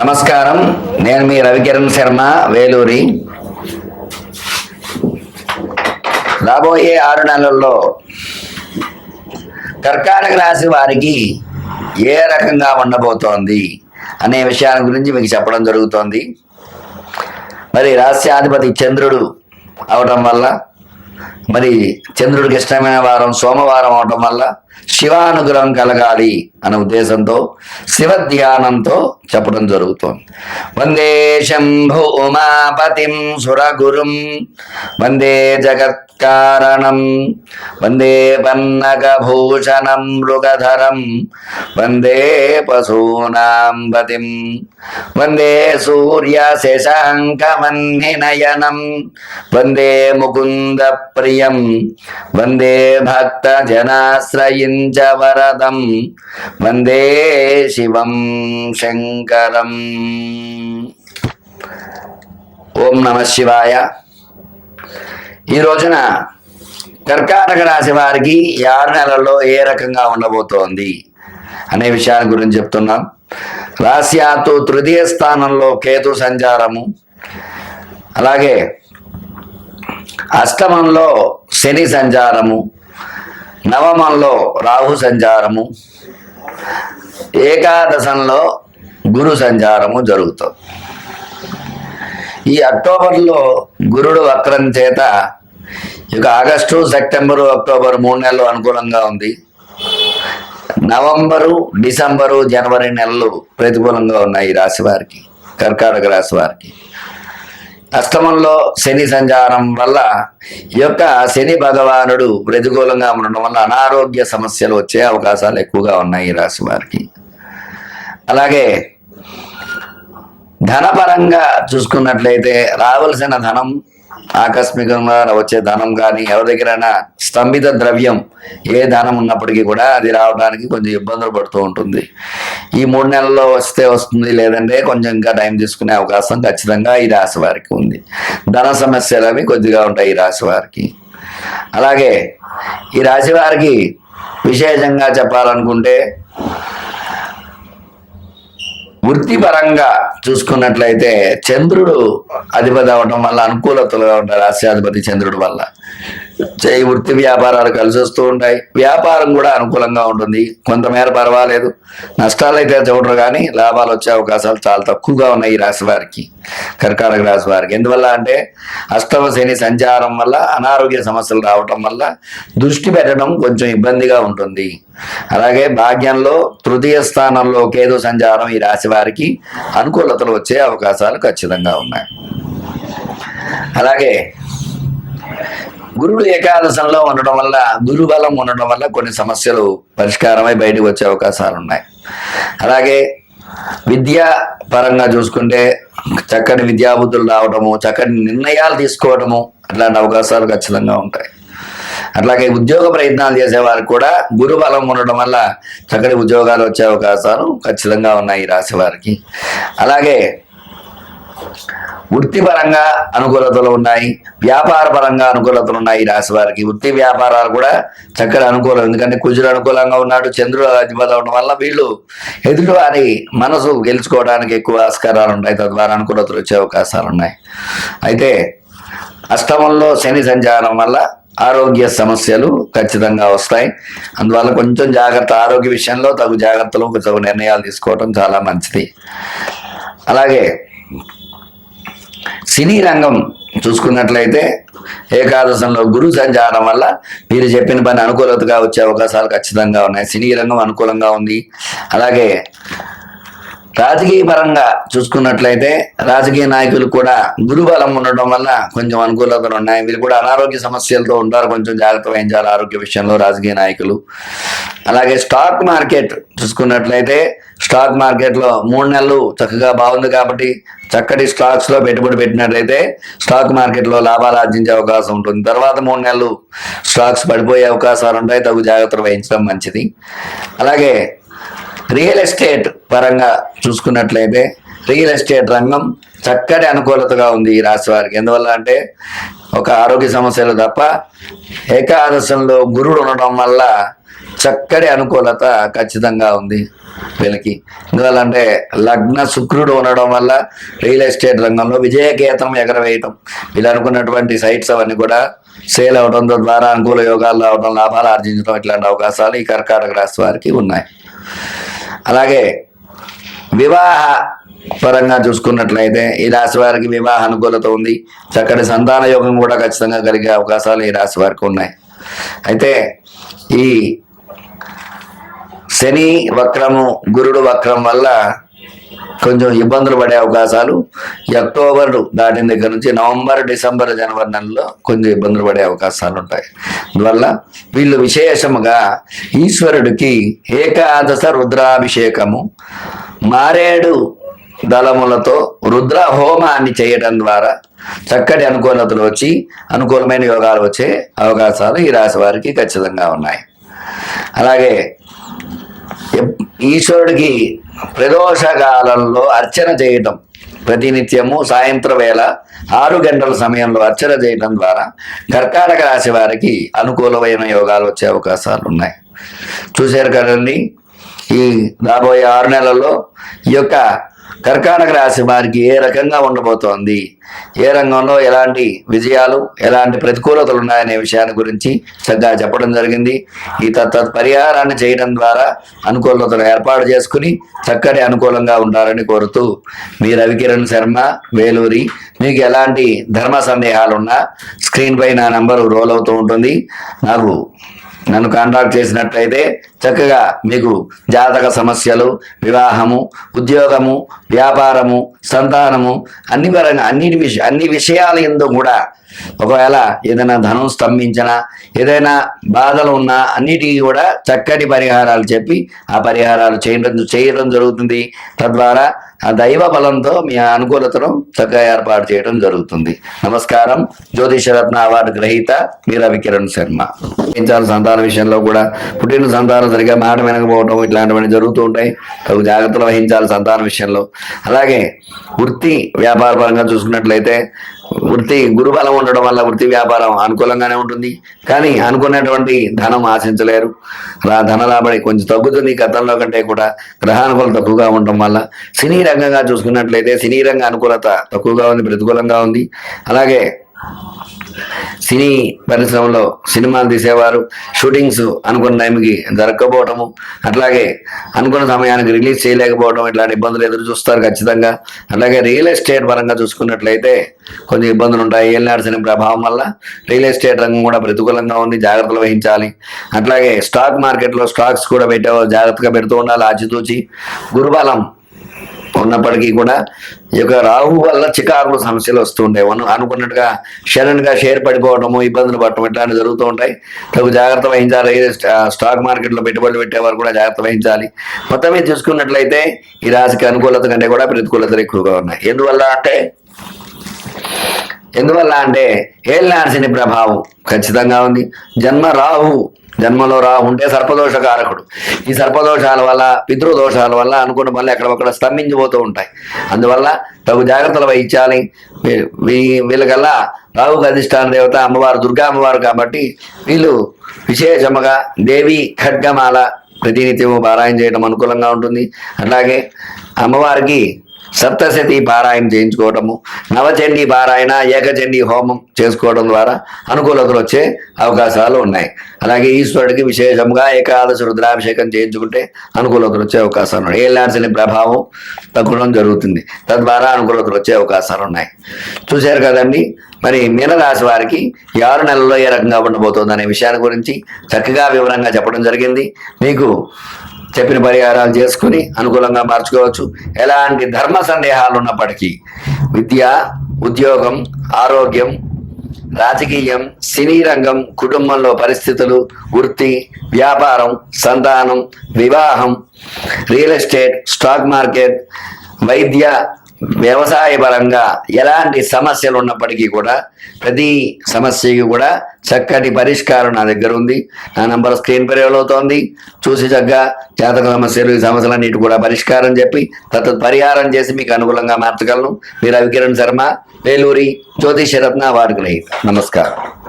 నమస్కారం. నేను మీ రవికిరణ్ శర్మ వేలూరి. రాబోయే ఆరు నెలల్లో కర్కాటక రాశి వారికి ఏ రకంగా ఉండబోతోంది అనే విషయాల గురించి మీకు చెప్పడం జరుగుతోంది. మరి రాస్యాధిపతి చంద్రుడు అవటం వల్ల మరి చంద్రుడికి ఇష్టమైన వారం సోమవారం అవటం వల్ల శివానుగ్రహం కలగాలి అనే ఉద్దేశంతో శివ ధ్యానంతో చెప్పడం జరుగుతోంది. వందే శంభు ఉమాపతిం సురగురుం. వందే జగత్ వందే పన్నగభూషణం మృగధరం వందే పశూనాం పతిం వందే సూర్య శశాంకమన్నినయనం వందే ముకుంద ప్రియం వందే భక్త జనాశ్రయించ వరదం వందే శివం శంకరం ఓం నమ శివాయ ఈ రోజున కర్కాటక రాశి వారికి ఆరు నెలల్లో ఏ రకంగా ఉండబోతోంది అనే విషయాన్ని గురించి చెప్తున్నాం. రాశ్యాతు తృతీయ స్థానంలో కేతు సంచారము. అలాగే అష్టమంలో శని సంచారము. నవమంలో రాహు సంచారము. ఏకాదశంలో గురు సంచారము జరుగుతుంది. ఈ అక్టోబర్లో గురుడు వక్రం చేత ఇక ఆగస్టు సెప్టెంబరు అక్టోబర్ మూడు నెలలు అనుకూలంగా ఉంది. నవంబరు డిసెంబరు జనవరి నెలలు ప్రతికూలంగా ఉన్నాయి రాశి వారికి కర్కాటక రాశి వారికి. అష్టమంలో శని సంచారం వల్ల ఈ యొక్క శని భగవానుడు ప్రతికూలంగా ఉండడం వల్ల అనారోగ్య సమస్యలు వచ్చే అవకాశాలు ఎక్కువగా ఉన్నాయి ఈ రాశి వారికి. అలాగే ధనపరంగా చూసుకున్నట్లయితే రావలసిన ధనం ఆకస్మికంగా వచ్చే ధనం కానీ ఎవరి దగ్గరైనా స్తంభిత ద్రవ్యం ఏ ధనం ఉన్నప్పటికీ కూడా అది రావడానికి కొంచెం ఇబ్బందులు పడుతూ ఉంటుంది. ఈ మూడు నెలల్లో వస్తే వస్తుంది లేదంటే కొంచెం ఇంకా టైం తీసుకునే అవకాశం ఖచ్చితంగా ఈ రాశి వారికి ఉంది. ధన సమస్యలు అవి కొద్దిగా ఉంటాయి ఈ రాశి వారికి. అలాగే ఈ రాశి వారికి విశేషంగా చెప్పాలనుకుంటే వృత్తిపరంగా చూసుకున్నట్లయితే చంద్రుడు అధిపతి అవడం వల్ల అనుకూలతలుగా ఉంటారు రాష్ట్రాధిపతి చంద్రుడు వల్ల. చేయి వృత్తి వ్యాపారాలు కలిసి వస్తూ ఉంటాయి. వ్యాపారం కూడా అనుకూలంగా ఉంటుంది. కొంతమేర పర్వాలేదు. నష్టాలు అయితే చూడరు కానీ లాభాలు వచ్చే అవకాశాలు చాలా తక్కువగా ఉన్నాయి ఈ రాశి వారికి కర్కాటక రాశి వారికి. ఎందువల్ల అంటే అష్టమ శని సంచారం వల్ల అనారోగ్య సమస్యలు రావటం వల్ల దృష్టి పెట్టడం కొంచెం ఇబ్బందిగా ఉంటుంది. అలాగే భాగ్యంలో తృతీయ స్థానంలో కేతు సంచారం ఈ రాశి వారికి అనుకూలతలు వచ్చే అవకాశాలు ఖచ్చితంగా ఉన్నాయి. అలాగే గురుడు ఏకాదశంలో ఉండడం వల్ల గురుబలం ఉండడం వల్ల కొన్ని సమస్యలు పరిష్కారమై బయటకు వచ్చే అవకాశాలు ఉన్నాయి. అలాగే విద్యా పరంగా చూసుకుంటే చక్కటి విద్యాబుద్ధులు రావడము చక్కటి నిర్ణయాలు తీసుకోవడము అట్లాంటి అవకాశాలు ఖచ్చితంగా ఉంటాయి. అట్లాగే ఉద్యోగ ప్రయత్నాలు చేసేవారు కూడా గురు బలం ఉండడం వల్ల చక్కటి ఉద్యోగాలు వచ్చే అవకాశాలు ఖచ్చితంగా ఉన్నాయి ఈ రాశి వారికి. అలాగే వృత్తిపరంగా అనుకూలతలు ఉన్నాయి వ్యాపార పరంగా అనుకూలతలు ఉన్నాయి ఈ రాశి వారికి. వృత్తి వ్యాపారాలు కూడా చక్కటి అనుకూలం ఎందుకంటే కుజుడు అనుకూలంగా ఉన్నాడు చంద్రుడు అధిపతి ఉండడం వల్ల వీళ్ళు ఎదుటి వారి మనసు గెలుచుకోవడానికి ఎక్కువ ఆస్కారాలు ఉంటాయి తద్వారా అనుకూలతలు వచ్చే అవకాశాలు ఉన్నాయి. అయితే అష్టమంలో శని సంచారం వల్ల ఆరోగ్య సమస్యలు ఖచ్చితంగా వస్తాయి. అందువల్ల కొంచెం జాగ్రత్త ఆరోగ్య విషయంలో తగు జాగ్రత్తలు తగు నిర్ణయాలు తీసుకోవడం చాలా మంచిది. అలాగే సినీ రంగం చూసుకున్నట్లయితే ఏకాదశంలో గురు సంచారం వల్ల మీరు చెప్పిన పని అనుకూలతగా వచ్చే అవకాశాలు ఖచ్చితంగా ఉన్నాయి. సినీ రంగం అనుకూలంగా ఉంది. అలాగే రాజకీయ పరంగా చూసుకున్నట్లయితే రాజకీయ నాయకులు కూడా గురుబలం ఉండడం వల్ల కొంచెం అనుకూలతలు ఉన్నాయి. వీళ్ళు కూడా అనారోగ్య సమస్యలతో ఉంటారు. కొంచెం జాగ్రత్త వహించాలి ఆరోగ్య విషయంలో రాజకీయ నాయకులు. అలాగే స్టాక్ మార్కెట్ చూసుకున్నట్లయితే స్టాక్ మార్కెట్లో మూడు నెలలు చక్కగా బాగుంది కాబట్టి చక్కటి స్టాక్స్లో పెట్టుబడి పెట్టినట్లయితే స్టాక్ మార్కెట్లో లాభాలు ఆర్జించే అవకాశం ఉంటుంది. తర్వాత మూడు నెలలు స్టాక్స్ పడిపోయే అవకాశాలు ఉంటాయి. తగు జాగ్రత్తలు వహించడం మంచిది. అలాగే రియల్ ఎస్టేట్ పరంగా చూసుకున్నట్లయితే రియల్ ఎస్టేట్ రంగం చక్కటి అనుకూలతగా ఉంది ఈ రాశి వారికి. ఎందువల్ల అంటే ఒక ఆరోగ్య సమస్యలు తప్ప ఏకాదశంలో గురుడు ఉండడం వల్ల చక్కటి అనుకూలత ఖచ్చితంగా ఉంది వీళ్ళకి. ఎందువల్ల అంటే లగ్న శుక్రుడు ఉండడం వల్ల రియల్ ఎస్టేట్ రంగంలో విజయకేతనం ఎగరవేయటం. వీళ్ళు అనుకున్నటువంటి సైట్స్ అవన్నీ కూడా సేల్ అవడం ద్వారా అనుకూల యోగాలు రావడం లాభాలు ఆర్జించడం ఇట్లాంటి అవకాశాలు ఈ కర్కాటక రాశి వారికి ఉన్నాయి. అలాగే వివాహ పరంగా చూసుకున్నట్లయితే ఈ రాశి వారికి వివాహ అనుకూలత ఉంది. చక్కటి సంతాన యోగం కూడా ఖచ్చితంగా కలిగే అవకాశాలు ఈ రాశి వారికి ఉన్నాయి. అయితే ఈ శని వక్రము గురుడు వక్రం వల్ల కొంచెం ఇబ్బందులు పడే అవకాశాలు అక్టోబర్ దాటిన దగ్గర నుంచి నవంబర్ డిసెంబర్ జనవరి నెలలో కొంచెం ఇబ్బందులు పడే అవకాశాలు ఉంటాయి. అందువల్ల వీళ్ళు విశేషముగా ఈశ్వరుడికి ఏకాదశ రుద్రాభిషేకము మారేడు దళములతో రుద్ర హోమాన్ని చేయటం ద్వారా చక్కటి అనుకూలతలు వచ్చి అనుకూలమైన యోగాలు వచ్చే అవకాశాలు ఈ రాశి వారికి ఖచ్చితంగా ఉన్నాయి. అలాగే ఈశ్వరుడికి ప్రదోష కాలంలో అర్చన చేయటం. ప్రతినిత్యము సాయంత్రం వేళ ఆరు గంటల సమయంలో అర్చన చేయటం ద్వారా కర్కాటక రాశి వారికి అనుకూలమైన యోగాలు వచ్చే అవకాశాలు ఉన్నాయి. చూశారు కదండి? ఈ రాబోయే ఆరు నెలల్లో ఈ యొక్క కర్కాటక రాశి వారికి ఏ రకంగా ఉండబోతోంది? ఏ రంగంలో ఎలాంటి విజయాలు ఎలాంటి ప్రతికూలతలు ఉన్నాయనే విషయాన్ని గురించి చక్కగా చెప్పడం జరిగింది. ఈ తత్వ పరిహారాన్ని చేయడం ద్వారా అనుకూలతలు ఏర్పాటు చేసుకుని చక్కటి అనుకూలంగా ఉండాలని కోరుతూ మీ రవికిరణ్ శర్మ వేలూరి మీకు ఎలాంటి ధర్మ సందేహాలు ఉన్నా స్క్రీన్ పై నా నంబరు రోల్ అవుతూ ఉంటుంది. నాకు నన్ను కాంటాక్ట్ చేసినట్లయితే చక్కగా మీకు జాతక సమస్యలు వివాహము ఉద్యోగము వ్యాపారము సంతానము అన్ని పరంగా అన్ని విష అన్ని విషయాలు ఎందు కూడా ఒకవేళ ఏదైనా ధనం స్తంభించినా ఏదైనా బాధలు ఉన్నా అన్నిటికీ కూడా చక్కటి పరిహారాలు చెప్పి ఆ పరిహారాలు చేయడం చేయడం జరుగుతుంది. తద్వారా ఆ దైవ బలంతో మీ అనుకూలతను చక్కగా ఏర్పాటు చేయడం జరుగుతుంది. నమస్కారం. జ్యోతిషరత్న అవార్డు గ్రహీత మీ రవికిరణ్ శర్మ. పెంచాలి సంతాన విషయంలో కూడా పుట్టిన సంతానం సరిగా మాట వినకపోవడం ఇట్లాంటివన్నీ జరుగుతూ ఉంటాయి. తగు జాగ్రత్తలు వహించాలి సంతాన విషయంలో. అలాగే వృత్తి వ్యాపార పరంగా చూసుకున్నట్లయితే వృత్తి గురుబలం ఉండడం వల్ల వృత్తి వ్యాపారం అనుకూలంగానే ఉంటుంది. కానీ అనుకున్నటువంటి ధనం ఆశించలేరు. రా ధన రాబడి కొంచెం తగ్గుతుంది. గతంలో కంటే కూడా గ్రహానుకూలత తక్కువగా ఉండడం వల్ల సినీ రంగంగా చూసుకున్నట్లయితే సినీ రంగ అనుకూలత తక్కువగా ఉంది ప్రతికూలంగా ఉంది. అలాగే సినీ పరిశ్రమలో సినిమాలు తీసేవారు షూటింగ్స్ అనుకున్న టైంకి జరగకపోవటము అట్లాగే అనుకున్న సమయానికి రిలీజ్ చేయలేకపోవడం ఇట్లాంటి ఇబ్బందులు ఎదురు చూస్తారు ఖచ్చితంగా. అలాగే రియల్ ఎస్టేట్ పరంగా చూసుకున్నట్లయితే కొంచెం ఇబ్బందులు ఉంటాయి. ఏలినాడు సినిమా ప్రభావం వల్ల రియల్ ఎస్టేట్ రంగం కూడా ప్రతికూలంగా ఉంది జాగ్రత్తలు వహించాలి. అట్లాగే స్టాక్ మార్కెట్లో స్టాక్స్ కూడా పెట్టే జాగ్రత్తగా పెడుతూ ఉండాలి ఆచితూచి. గురుబలం ఉన్నప్పటికీ కూడా ఈ యొక్క రాహు వల్ల చికారులు సమస్యలు వస్తూ ఉంటాయి అనుకున్నట్టుగా సడన్గా షేర్ పడిపోవడము ఇబ్బందులు పడటం ఇట్లాంటివి జరుగుతూ ఉంటాయి. తగు జాగ్రత్త వహించాలి. స్టాక్ మార్కెట్లో పెట్టుబడులు పెట్టేవారు కూడా జాగ్రత్త వహించాలి. మొత్తం మీద చూసుకున్నట్లయితే ఈ రాశికి అనుకూలత కంటే కూడా ప్రతికూలతలు ఎక్కువగా ఉన్నాయి. ఎందువల్ల అంటే ఎందువల్ల అంటే ఏళ్ళ ప్రభావం ఖచ్చితంగా ఉంది. జన్మ రాహు జన్మలో రా ఉంటే సర్పదోష కారకుడు ఈ సర్పదోషాల వల్ల పితృదోషాల వల్ల అనుకున్న పనులు ఎక్కడొక్కడ స్తంభించిపోతూ ఉంటాయి. అందువల్ల తగు జాగ్రత్తలు వహించాలి. వీళ్ళకల్లా రావుకు అధిష్టాన దేవత అమ్మవారు దుర్గా అమ్మవారు కాబట్టి వీళ్ళు విశేషముగా దేవి ఖడ్గమాల ప్రతినిత్యము పారాయణ చేయడం అనుకూలంగా ఉంటుంది. అలాగే అమ్మవారికి సప్తశతి పారాయణ చేయించుకోవటము నవచండీ పారాయణ ఏకచండీ హోమం చేసుకోవడం ద్వారా అనుకూలతలు వచ్చే అవకాశాలు ఉన్నాయి. అలాగే ఈశ్వరుడికి విశేషంగా ఏకాదశి రుద్రాభిషేకం చేయించుకుంటే అనుకూలతలు వచ్చే అవకాశాలు ఉన్నాయి. ఏళ్ళాల్సిన ప్రభావం తగ్గడం జరుగుతుంది. తద్వారా అనుకూలతలు వచ్చే అవకాశాలు ఉన్నాయి. చూశారు కదండి? మరి మీనరాశి వారికి ఈ ఆరు నెలల్లో ఏ రకంగా ఉండబోతోంది అనే విషయాన్ని గురించి చక్కగా వివరంగా చెప్పడం జరిగింది. మీకు చెప్పిన పరిహారాలు చేసుకుని అనుకూలంగా మార్చుకోవచ్చు. ఎలాంటి ధర్మ సందేహాలు ఉన్నప్పటికీ విద్య ఉద్యోగం ఆరోగ్యం రాజకీయం సినీ రంగం కుటుంబంలో పరిస్థితులు వృత్తి వ్యాపారం సంతానం వివాహం రియల్ ఎస్టేట్ స్టాక్ మార్కెట్ వైద్య వ్యవసాయ పరంగా ఎలాంటి సమస్యలు ఉన్నప్పటికీ కూడా ప్రతి సమస్యకి కూడా చక్కటి పరిష్కారం నా దగ్గర ఉంది. నా నంబర్ స్క్రీన్ పై అవుతోంది. చూసి చక్కగా జాతక సమస్యలు ఈ సమస్యలన్నిటి కూడా పరిష్కారం చెప్పి తత్వ పరిహారం చేసి మీకు అనుకూలంగా మార్చగలను. మీరు రవికిరణ్ శర్మ వేలూరి జ్యోతిషరత్న వారికి నమస్కారం.